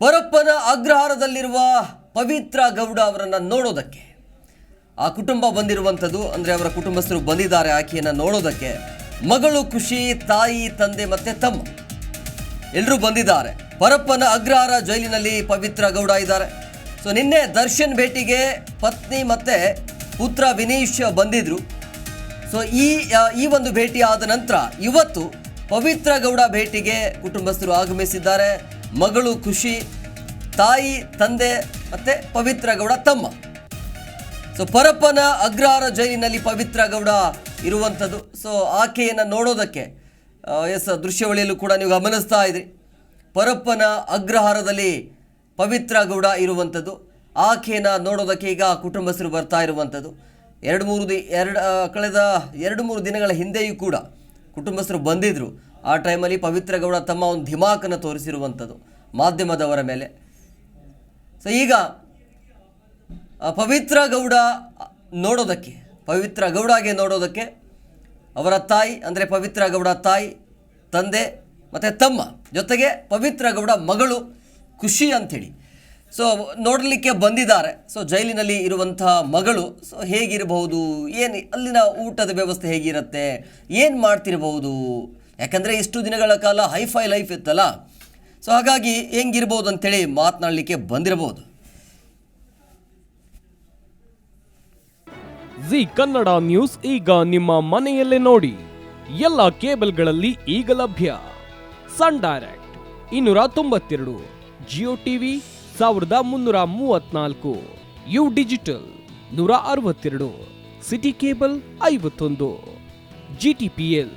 ಪರಪ್ಪನ ಅಗ್ರಹಾರದಲ್ಲಿರುವ ಪವಿತ್ರ ಗೌಡ ಅವರನ್ನು ನೋಡೋದಕ್ಕೆ. ಆ ಕುಟುಂಬ ಬಂದಿರುವಂಥದ್ದು, ಅಂದರೆ ಅವರ ಕುಟುಂಬಸ್ಥರು ಬಂದಿದ್ದಾರೆ ಆಕೆಯನ್ನು ನೋಡೋದಕ್ಕೆ. ಮಗಳು ಖುಷಿ, ತಾಯಿ, ತಂದೆ ಮತ್ತು ತಮ್ಮ. ಎಲ್ಲರೂ ಬಂದಿದ್ದಾರೆ. ಪರಪ್ಪನ ಅಗ್ರಹಾರ ಜೈಲಿನಲ್ಲಿ ಪವಿತ್ರ ಗೌಡ ಇದ್ದಾರೆ. ಸೊ ನಿನ್ನೆ ದರ್ಶನ್ ಭೇಟಿಗೆ ಪತ್ನಿ ಮತ್ತು ಪುತ್ರ ವಿನೀಶ್ ಬಂದಿದ್ರು. ಸೊ ಈ ಈ ಒಂದು ಭೇಟಿ ಆದ ನಂತರ ಇವತ್ತು ಪವಿತ್ರ ಗೌಡ ಭೇಟಿಗೆ ಕುಟುಂಬಸ್ಥರು ಆಗಮಿಸಿದ್ದಾರೆ. ಮಗಳು ಖುಷಿ, ತಾಯಿ, ತಂದೆ, ಮತ್ತೆ ಪವಿತ್ರ ಗೌಡ ತಮ್ಮ. ಸೊ ಪರಪ್ಪನ ಅಗ್ರಹಾರ ಜೈಲಿನಲ್ಲಿ ಪವಿತ್ರ ಗೌಡ ಇರುವಂಥದ್ದು. ಸೊ ಆಕೆಯನ್ನು ನೋಡೋದಕ್ಕೆ ಎಸ್, ದೃಶ್ಯವಳಿಯಲ್ಲೂ ಕೂಡ ನೀವು ಗಮನಿಸ್ತಾ ಇದ್ರಿ. ಪರಪ್ಪನ ಅಗ್ರಹಾರದಲ್ಲಿ ಪವಿತ್ರ ಗೌಡ ಇರುವಂಥದ್ದು. ಆಕೆಯನ್ನು ನೋಡೋದಕ್ಕೆ ಈಗ ಕುಟುಂಬಸ್ಥರು ಬರ್ತಾ ಇರುವಂಥದ್ದು. ಎರಡು ಮೂರು ದಿ ಎರಡು ಕಳೆದ ಎರಡು ಮೂರು ದಿನಗಳ ಹಿಂದೆಯೂ ಕೂಡ ಕುಟುಂಬಸ್ಥರು ಬಂದಿದ್ದರು ಆ ಟೈಮಲ್ಲಿ ಪವಿತ್ರ ಗೌಡ ತಮ್ಮ ಒಂದು ಧಿಮಾಕನ್ನು ತೋರಿಸಿರುವಂಥದ್ದು ಮಾಧ್ಯಮದವರ ಮೇಲೆ. ಸೊ ಈಗ ಪವಿತ್ರ ಗೌಡ ನೋಡೋದಕ್ಕೆ, ಪವಿತ್ರ ಗೌಡಗೆ ನೋಡೋದಕ್ಕೆ ಅವರ ತಾಯಿ, ಅಂದರೆ ಪವಿತ್ರ ಗೌಡ ತಾಯಿ, ತಂದೆ, ಮತ್ತು ತಮ್ಮ ಜೊತೆಗೆ ಪವಿತ್ರ ಗೌಡ ಮಗಳು ಖುಷಿ ಅಂಥೇಳಿ. ಸೊ ನೋಡಲಿಕ್ಕೆ ಬಂದಿದ್ದಾರೆ. ಸೊ ಜೈಲಿನಲ್ಲಿ ಇರುವಂಥ ಮಗಳು ಸೊ ಹೇಗಿರಬಹುದು? ಏನು, ಅಲ್ಲಿನ ಊಟದ ವ್ಯವಸ್ಥೆ ಹೇಗಿರುತ್ತೆ? ಏನು ಮಾಡ್ತಿರಬಹುದು? ಯಾಕಂದರೆ ಇಷ್ಟು ದಿನಗಳ ಕಾಲ ಹೈಫೈ ಲೈಫ್ ಇತ್ತಲ್ಲ. ಸೊ ಹಾಗಾಗಿ ಹೆಂಗಿರ್ಬೋದು ಅಂತೇಳಿ ಮಾತನಾಡಲಿಕ್ಕೆ ಬಂದಿರಬಹುದು. ಜಿ ಕನ್ನಡ ನ್ಯೂಸ್ ಈಗ ನಿಮ್ಮ ಮನೆಯಲ್ಲೇ ನೋಡಿ. ಎಲ್ಲ ಕೇಬಲ್ಗಳಲ್ಲಿ ಈಗ ಲಭ್ಯ. ಸನ್ ಡೈರೆಕ್ಟ್ ಇನ್ನೂರ ತೊಂಬತ್ತೆರಡು, ಜಿಯೋ ಟಿವಿ ಸಾವಿರದ ಮುನ್ನೂರ ಮೂವತ್ನಾಲ್ಕು, ಯು ಡಿಜಿಟಲ್ ನೂರ ಅರವತ್ತೆರಡು, ಸಿಟಿ ಕೇಬಲ್ ಐವತ್ತೊಂದು, ಜಿ ಟಿ ಪಿ ಎಲ್